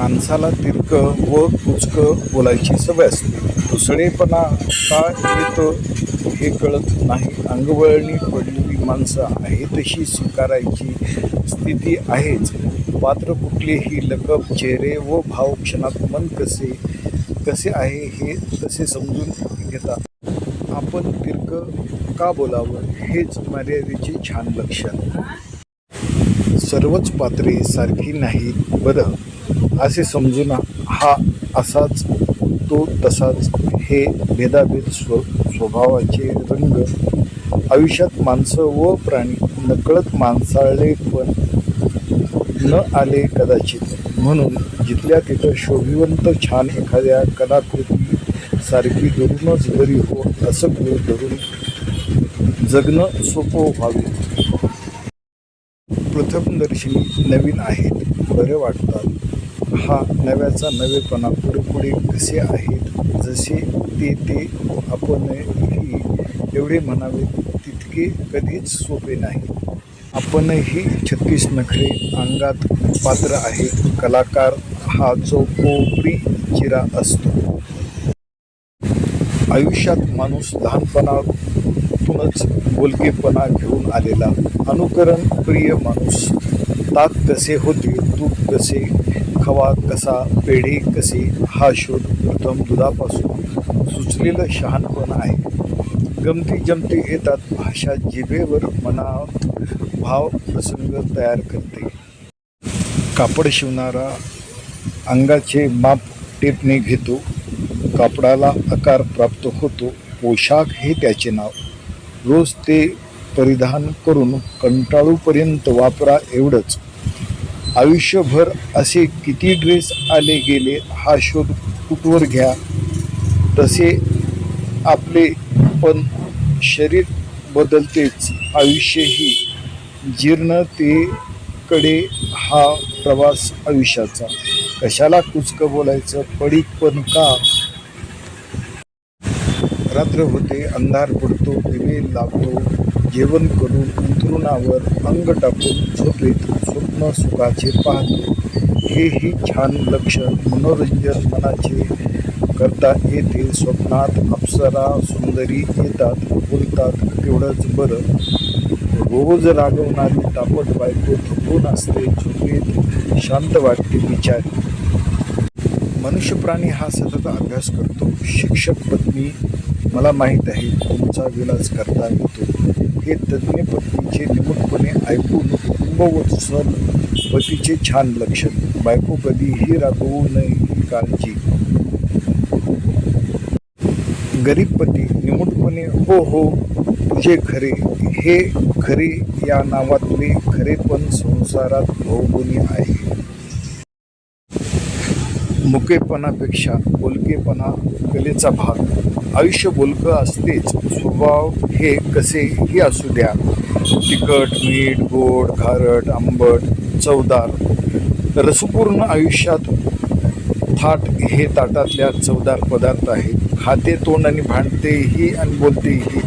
माणसाला तिरकं व कुचकं बोलायची सवय असते. दुसळेपणा का येतो हे कळत नाही. अंगवळणी पडलेली माणसं आहे तशी स्वीकारायची स्थिती आहेच. पात्र कुठलेही लकब चेहरे व भाव क्षणात मन कसे कसे आहे हे तसे समजून घेतात. आपण तिरकं का बोलावं हेच मर्यादेचे छान लक्षण. सर्वच पात्रे सारखी नाहीत बरं. असे समजून हा असाच तो तसाच हे भेदाभेद स्व स्वभावाचे रंग. आयुष्यात माणसं व प्राणी नकळत माणसाळले पण न आले कदाचित. म्हणून जिथल्या तिथं शोभिवंत छान एखाद्या कलाकृती सारखी धरूनच बरी हो असं गृह धरून जगणं सोपं व्हावे. प्रथमदर्शनी नवीन आहेत बरे वाटतात. हा नव्याचा नवेपणा पुढे कसे आहेत जसे ते ते आपणही एवढे म्हणावे तितके कधीच सोपे नाही. आपणही छत्तीस नखरे अंगात पात्र आहे कलाकार हा जो कोपरी चिरा असतो. आयुष्यात माणूस लहानपणा लहानपणातूनच बोलकेपणा घेऊन आलेला अनुकरण प्रिय माणूस. ताक कसे होते तूप कसे खवा कसा पेढे कसे हा शोध प्रथम दुधापासून सुचलेलं शहाणपण आहे. गमती जमती येतात भाषा जिभेवर मनात भाव प्रसंग तयार करते. कापड शिवणारा अंगाचे माप टेपने घेतो. कापडाला आकार प्राप्त होतो. पोशाख हे त्याचे नाव. रोज ते परिधान करून कंटाळूपर्यंत वापरा एवढंच. आयुष्यभर असे किती ड्रेस आले गेले हा शोध कुठवर घ्या? तसे आपले पण शरीर बदलतेच. आयुष्यही जीर्णतेकडे हा प्रवास आयुष्याचा. कशाला कुचकं बोलायचं? पडीक पण का? रात्र होते अंधार पडतो दिवे लागतो जेवण करून अंथरुणावर अंग टाकून झोपेत स्वप्न सुखाचे पाहतो. हेही छान लक्षण मनोरंजन मनाचे करता येते स्वप्नात अप्सरा सुंदरी येतात बोलतात तेवढंच बरं. रोज रागवणारी तापट बायको थकून असते झोपेत शांत वाटते बिचारी. मनुष्य प्राणी हा सतत अभ्यास करतो. शिक्षक पत्नी मला माहीत आहे तुमचा विलास करता येतो. हे तज्ज्ञ पत्नीचे निमूटपणे ऐकून कुटुंबवत्सल पतीचे छान लक्षण. बायको कधीही रागवू नये ही काळजी. गरीब पती निमूटपणे हो हो तुझे खरे हे खरे या नावातले खरे पण संसारात बहुगुणी आहे. मुकेपणापेक्षा बोलकेपणा कलेचा भाग. आयुष्य बोलकं असतेच स्वभाव हे कसेही असू द्या. तिखट मीठ गोड खारट आंबट चवदार. रसपूर्ण आयुष्यात थाट हे ताटातल्या चवदार पदार्थ आहेत. खाते तोंड आणि भांडतेही आणि बोलतेही